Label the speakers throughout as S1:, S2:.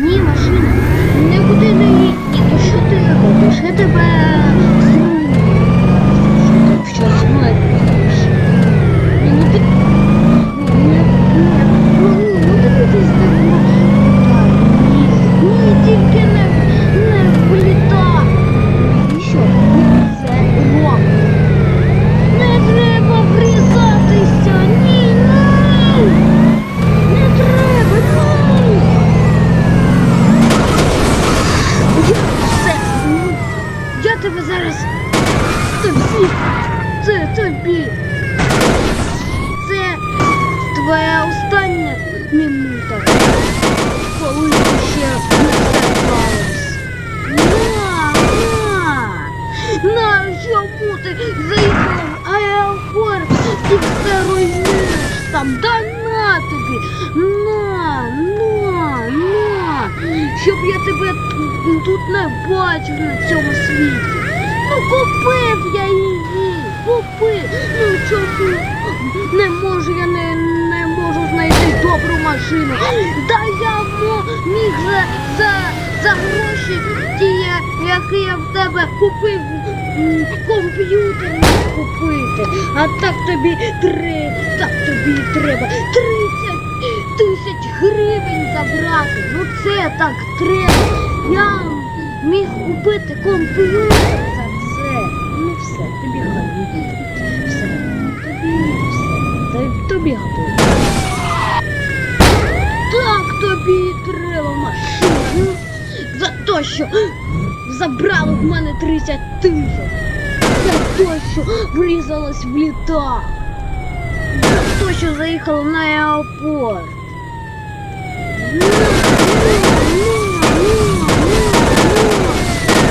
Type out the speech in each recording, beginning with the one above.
S1: Ні, машина. Нікуди не їдь. То що ти робиш? Я тебе зрую. Що ти в щось знаєш? Ні, ну ти... Ні, ні, ні. Ну, ні, ну ти кудись не влітай. Ні, ні, тільки не, не влітай. І що? Це лом. Не треба врізатися. Ні, ні. Не треба, ні. Я все. Я тебе зараз. Тобі. Це тобі. Це твоя остання минута. Коли ти ще не зірвалась. На, на. На, чому ти заїхала аеропорт і все руйнуєш там? Да на тобі. На, на, на. Щоб я тебе тут не бачив на цьому світі. Ну купив я її. Купив. Ну чому? Не можу, я не, не можу знайти добру машину. Да я міг за, за, за гроші ті, які я в тебе купив комп'ютер купити. А так тобі три, так тобі треба 30 тисяч гривень забрати. Ну це так треба. Я міг купити комп'ютер все, тобі хай. Все, тобі все. Тобі, готово. Так тобі треба машина. Ну, за те, що забрали в мене 30 тисяч. За те, що врізалась в літак. За те, що заїхала на аеропорт. На, на, на, на, на.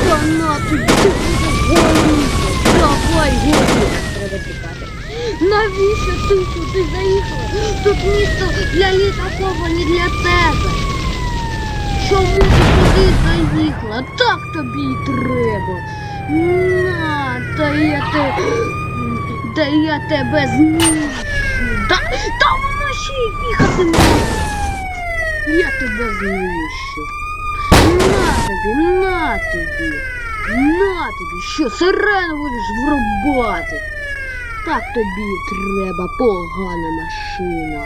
S1: Та на тобі, ти будеш горіти. Давай, горі. Треба тікати. Навіщо ти сюди заїхала? Тут місто для літакова, не для тебе. Чому ти сюди заїхала? Так тобі й треба. На, та я те. Та я тебе знищу. Та, та воно ще й їхати може. Я тебе знищу. На тобі, на тобі. На тобі, що сирену будеш врубати. Так тобі треба погана машина.